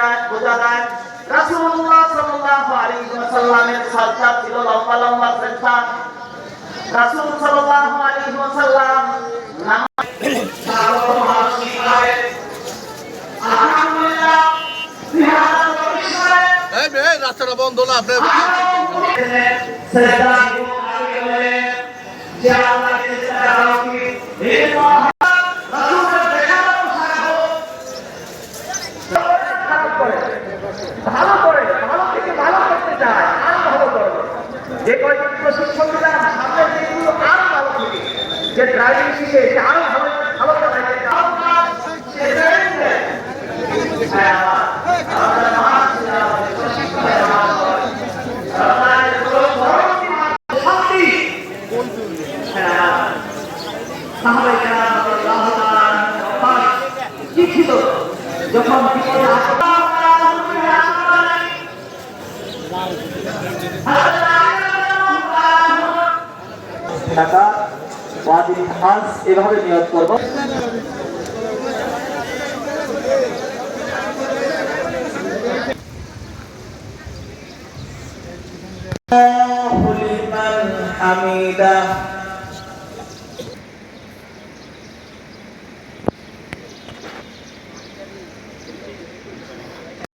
যায় বোঝা যায়। রাসূলুল্লাহ সাল্লাল্লাহু আলাইহি ওয়াসাল্লামের সজ্জা ছিল লম্বা লম্বা সজ্জা রাসূল সাল্লাল্লাহু আলাইহি ওয়াসাল্লাম নামাজ রাস্তাটা বন্ধ না আপনি ভালো করে, ভালো থেকে ভালো করতে চায়, আরও ভালো করবে যে কয়েকজন প্রশিক্ষণ দিলাম, সামনের দিনগুলো আরও ভালো হবে যে ড্রাইভিং শিখে, সে আরও ভালো ভালো করে কাজ সে টাকা ওয়াজিব হাজ এভাবে নিয়োগ করব الله لمن حمده